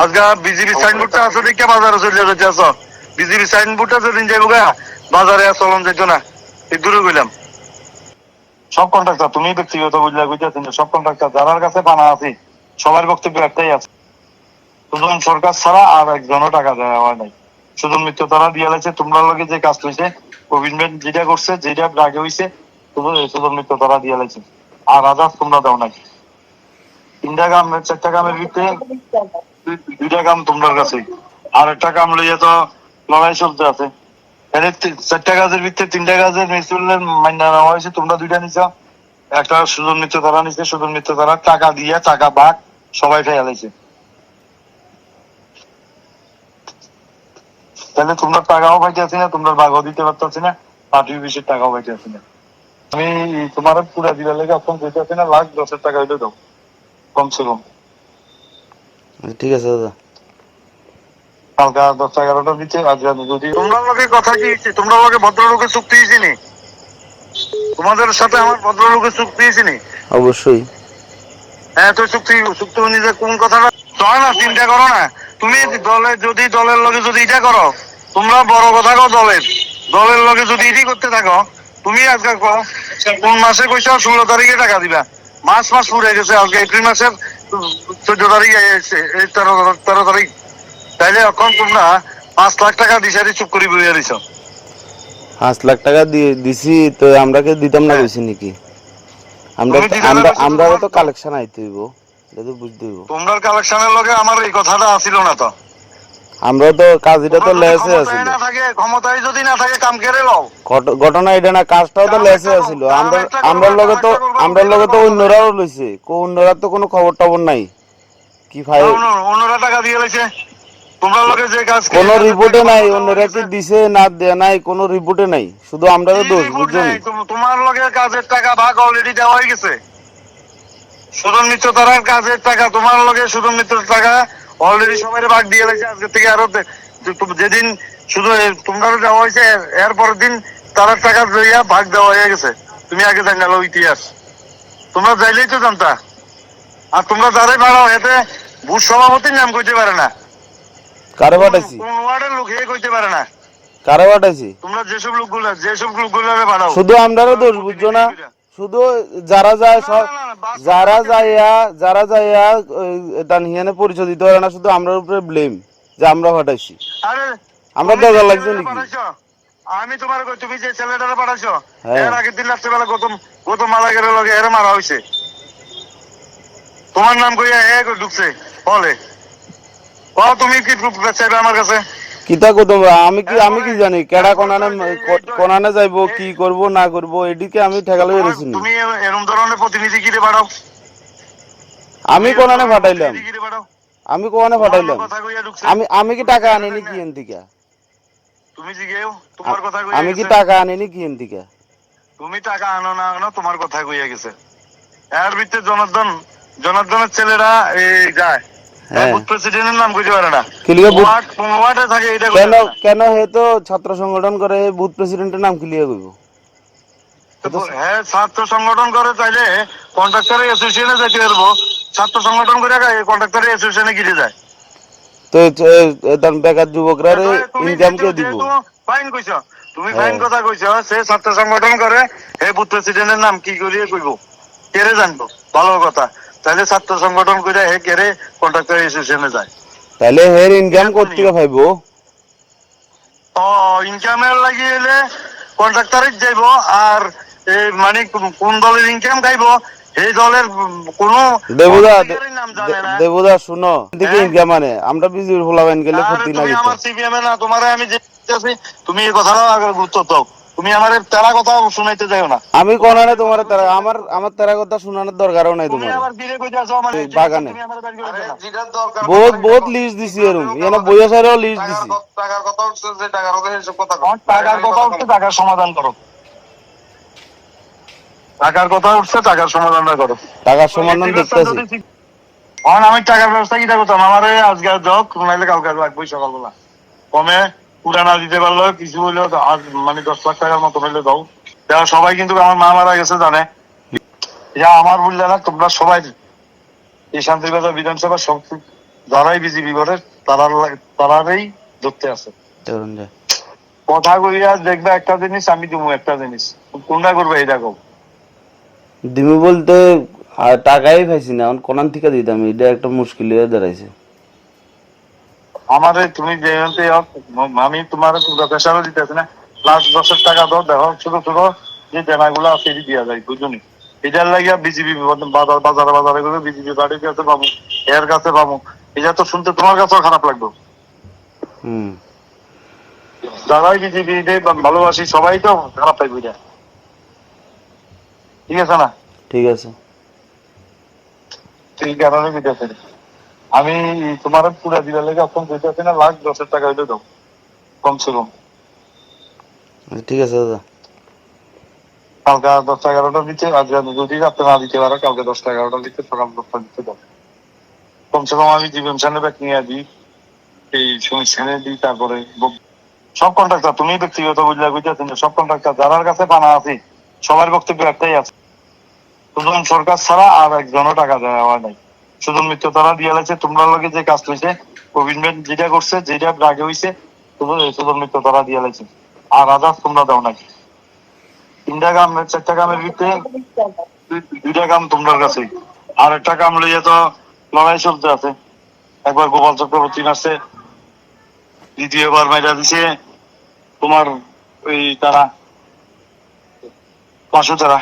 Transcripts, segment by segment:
আজকে বিজেপি সাইনবোর্ডটা আছে দেখে বাজারে চলে বিজেপি সাইনবোর্ডটা যেদিন গা বাজারে আর চলন যেত না। এই দূরে গেলাম। সব কন্ট্রাক্টর তুমি ব্যক্তিগত বুঝলে বুঝতেছেন সব কন্ট্রাক্টর যার কাছে বানা আছে সবার বক্তব্য একটাই আছে। সরকার ছাড়া আর একজনও টাকা দেওয়া নাই। শুধু মৃত্যু তারা দিয়ে লাগছে তোমরা লগে যে কাজ হয়েছে গভর্নমেন্ট যেটা করছে যেটা আগে হয়েছে শুধু মৃত্যু তারা দিয়ে লাগছে আর আদার্স তোমরা দাও নাই। তিনটা কাম, চারটা কামের ভিতরে দুই- দুইটা কাম তোমার কাছে। আর একটা কাম লইয়া তো লড়াই চলতে আছে। এখানে চারটা কাজের ভিতরে তিনটা কাজের মিউনিসিপ্যালের মাইনা নেওয়া হয়েছে, তোমরা দুইটা নিছ। একটা সুজন মিত্র তারা নিচ্ছে সুজন মিত্র তারা। টাকা দিয়ে, টাকা ভাগ সবাই খাই আলাইছে তাহলে তোমরা টাকাও পাইতে আছি না, তোমরা ভাগও দিতে পারতেছি না পার্টি অফিসের টাকাও পাইতে আছি না। আমি তোমার পুরা দিবার লেগে এখন দিতে না, লাখ দশের টাকা হইলে দাও কমসে কম। ঠিক আছে দাদা। কালকা দশটা এগারোটার আজ রাত যদি তোমরা লোকে কথা কি তোমরা লোকে ভদ্রলোকের চুক্তি হয়েছে নি তোমাদের সাথে আমার ভদ্রলোকের চুক্তি হয়েছে নি অবশ্যই। হ্যাঁ তো চুক্তি চুক্তি অনুযায়ী কোন কথাটা? চয় না চিন্তা করো না। তুমি দলে যদি দলের লগে যদি এটা করো তোমরা বড় কথা কো দলের। দলের লগে যদি এটি করতে থাকো তুমি আজকে কো কোন মাসে কইছো ষোলো তারিখে টাকা দিবা। মাস মাস পুড়ে গেছে আজকে এপ্রিল মাসের চোদ্দ তারিখ তেরো তেরো তারিখ। তাইলে এখন তোমরা পাঁচ লাখ টাকা দিশারি চুপ করে বইয়া দিছ। পাঁচ লাখ টাকা দিছি তো আমরা কে দিতাম না হ্যাঁ। কইছি নাকি? আমরা আমরা তো কালেকশন আইতে হইব এটা তো বুঝতে হইব। তোমরা কালেকশনের লগে আমার এই কথাটা আসিল না তো। আমরা তো কাজটা তো লেসে আছিল ক্ষমতায় যদি না থাকে কাম কেড়ে লও। ঘটনা এটা না কাজটাও তো লেসে আছিল। আমরা আমরা লগে তো কাম একটা করো, আমরা লগে তো অন্যরাও লইছে। কো অন্যরা তো কোনো খবর টবর নাই। কি ফাই অন্যরা টাকা দিয়ে লাইছে। তোমরা লোকে যে কাজ কোনো রিপোর্টে নাই অন্যরা কি দিছে। না দেয়া নাই কোনো রিপোর্টে নাই। শুধু আমরা তো দোষ report বুঝছ নাই? তোম- তোমার লগে কাজের টাকা ভাগ অলরেডি দেওয়া হয়ে গেছে। সুদন মিত্র তারার কাজের টাকা তোমার লগে সুদন মিত্র টাকা অলরেডি সবাই ভাগ দিয়ে লাগছে আজকে থেকে আরও যেদিন শুধু এ- তোমরা দেওয়া হয়েছে এর- পরের দিন তারার টাকা লইয়া ভাগ দেওয়া হয়ে গেছে। তুমি আগে জানালো ইতিহাস। তোমরা যাইলেই তো জানতা। আর তোমরা যারাই বাড়াও এতে ভূ সভাপতির নাম কইতে পারে না। কারে পাঠাইছি? কোন ওয়ার্ডের লোক হে কইতে পারে না। কারে পাঠাইছি? তোমরা যেসব লোকগুলো যেসব লোকগুলো বাড়াও। শুধু আমরারও দোষ বুঝছ না। শুধু যারা যায় সব যারা যাইয়া যারা যাইয়া এটা নিহানে পরিচয় দিতে পারে না শুধু আমরার উপরে ব্লেম যে আমরা ফাটাইছি আরে আমরা দরকার লাগছে নাকি? আমি তোমার তুমি যে ছেলেটারে পাঠাইছো? হ্যাঁ। এর আগের দিন রাত্রেবেলা গৌতম গৌতম মালাগের লগে এর মারা হইছে। তোমার নাম কইয়া ঢুকছে বলে। ও তুমি কি প্রুফ চাইবে আমার কাছে? কিতা কো তোমরা? আমি কি আমি কি জানি? কেডা কোনানে কোনানে যাইবো কি করব না করব এদিকে আমি ঠেকালে বেরিয়েছি তুমি এরকম ধরনের প্রতিনিধি কিরে পাঠাও? আমি কোনানে ফাটাইলাম আমি কোনানে ফাটাইলাম আমি আমি কি টাকা আনিনি কি এনদিকে তুমি জিগেও তোমার কথা কইয়া আমি কি। টাকা আনিনি কি এনদিকে তুমি টাকা আনো না আনো তোমার কথা কইয়া গেছে। এর ভিতরে জনার্দন জনার্দনের ছেলেরা এই যায়। প্রেসিডেন্টের নাম কইতে পারে না। বুথ- ওয়ার্ড ওয়ার্ডে থাকে এটা কেন কেন হে তো ছাত্র সংগঠন করে বুথ প্রেসিডেন্টের নাম ক্লিয়ার করব হ্যাঁ ছাত্র সংগঠন করে চাইলে কন্ট্রাক্টর অ্যাসোসিয়েশনে যেতে পারব। ছাত্র সংগঠন করে কন্ট্রাক্টর অ্যাসোসিয়েশনে গিয়ে যায়। তো তার বেকার যুবকরা ইনকাম কে দিব? ফাইন কইছো তুমি হ্যাঁ। ফাইন কথা কইছো সে ছাত্র সংগঠন করে হে বুথ প্রেসিডেন্টের নাম কি করিয়ে কইব? কেরে জানব? ভালো কথা। তাহলে ছাত্র সংগঠন করে হে কেরে কন্ট্রাক্টর অ্যাসোসিয়েশনে যায়। তাহলে হের ইনকাম করতে পাইবো? তো ইনকামের কন্ট্রাক্টরের যাইব আর এই মানে কোন- দলের ইনকাম গাইব এই দলের কোনো দেবুদা দেবুদা শুনো দিকে? ইনকাম মানে আমরা বিজির ফলাবেন গেলে ক্ষতি না তুমি আমার সিপিএম না তোমার আমি যে তুমি এই কথাটা আগে গুরুত্ব দাও। তুমি আমার তেরা কথা শুনাইতে যাও না। আমি কোনানে তোমার তারা আমার আমার তারা কথা শোনানোর দরকারও নাই তোমার। আমার বাগানে। তুমি আমার বাড়ি করে দাও। বহুত বহুত লিস্ট দিছি এরম। এখানে বইয়া সারেও লিস্ট দিছি। টাকার কথা উঠছে যে টাকার কথা এসব কথা কও। টাকার কথা উঠছে টাকার সমাধান করো। টাকার কথা উঠছে টাকার সমাধানটা করো। টাকার সমাধান দেখতেছি। আমি টাকার ব্যবস্থা কিটা করতাম? আমার আজকে যোগ নাইলে কালকে লাগবে সকালবেলা কমে পুরা না দিতে পারল কিছু হইলেও আজ মানে দশ লাখ টাকার মতো হইলে দাও। দেওয়া সবাই কিন্তু আমার মা মারা গেছে জানে। যা আমার বললে না তোমরা সবাই এই শান্তিবাজার বিধানসভা যারাই বিজেপি করে তারা তারারই ধরতে আছে। কথা কইয়া দেখবে একটা জিনিস আমি দিব একটা জিনিস। কোনটা করবে এটা কম দিমি বলতে টাকাই পাইছি না এখন কোনান থেকে দিতাম এটা একটা মুশকিল হয়ে দাঁড়াইছে। আমারে তুমি যে আমি তোমার প্রেশারও দিতেছি না লাস্ট দশের টাকা দাও দেখো ছোট ছোট যে দেনাগুলো আছে এটি দিয়া যায় বুঝলি এটার লাগিয়া বিজেপি বাজার বাজারে বাজারে করে বিজেপি বাড়ির কাছে পাবো এর কাছে পাবো এটা তো শুনতে তোমার কাছেও খারাপ লাগবে। হুম। যারাই বিজেপি ভালোবাসি সবাই তো খারাপ পাইবে এটা। ঠিক আছে না? ঠিক আছে। কারণে দিতেছে আমি তোমার পুরা দিবার লেগে অপশন দিতেছি না লাখ দশের টাকা হইলে দাও কমসে কম। ঠিক আছে দাদা। কালকে দশটা এগারোটা দিতে আজকে যদি রাত্রে না দিতে পারো কালকে দশটা এগারোটা দিতে সকাল দশটা দিতে দাও। কমসে কম আমি জীবন সামনে ব্যাগ নিয়ে দিই এই সমস্যানে দিই তারপরে সব কন্ট্রাক্টর তুমি ব্যক্তিগত বুঝলে বুঝতেছেন সব কন্ট্রাক্টর যার কাছে পানা আছে সবার বক্তব্য একটাই আছে। শুধু সরকার ছাড়া আর একজনও টাকা দেওয়া নাই। শুধু মিত্র তারা দিয়ে লাগছে তোমরা লগে যে কাজ হয়েছে গভর্নমেন্ট যেটা করছে, যেটা আগে হয়েছে শুধু মৃত্যু তারা দিয়ে লাগছে আর আদার্স তোমরা দাও নাকি? তিনটা গ্রাম, চারটা গ্রামের ভিতরে দুইটা গ্রাম তোমার কাছে। আর একটা গ্রাম লইয়া তো লড়াই চলতে আছে। একবার গোপাল চক্রবর্তী নাচছে দ্বিতীয়বার মেয়েটা দিছে। তোমার ওই তারা, পাঁচশো তারা।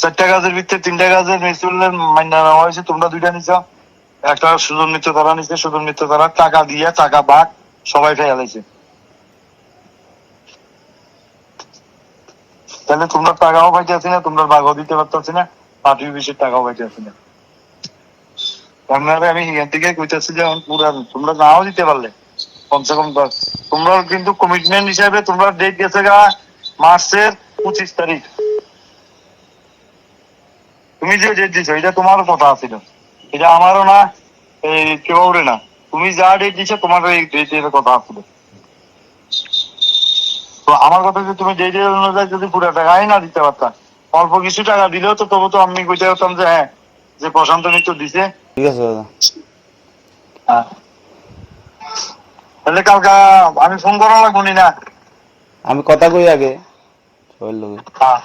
চারটা ভিতরে তিনটা মিউচুয়ালের মাইনা নেওয়া হয়েছে, তোমরা দুইটা নিছো। একটা মিত্র তারা মিত্র তারা টাকা দিয়ে, টাকা সবাই তাহলে তোমরা টাকাও পাইতে আছি না, তোমরা দিতে পারতেছি না টাকাও পাইতে আছি না আমি এখান থেকে কইতেছি যে পুরা তোমরা নাও দিতে পারলে, কমসে কম দশ। তোমরা কিন্তু কমিটমেন্ট হিসাবে তোমরা ডেট গেছে গা, মার্চের পঁচিশ তারিখ। তুমি যে ডেট দিছো এটা তোমারও কথা আছিল। এটা আমারও না এই কেউ না। তুমি যা ডেট দিছো তোমার এই ডেটের কথা আছিল। তো আমার কথা যে তুমি যেই ডেট অনুযায়ী যদি পুরো টাকাই না দিতে পারতাম অল্প কিছু টাকা দিলেও তো তবু তো আমি কইতে পারতাম যে হ্যাঁ যে প্রশান্ত মিত্র দিছে। ঠিক আছে দাদা। হ্যাঁ। তাহলে কালকা আমি ফোন করা লাগবো নি আমি কথা কই আগে লোক হ্যাঁ।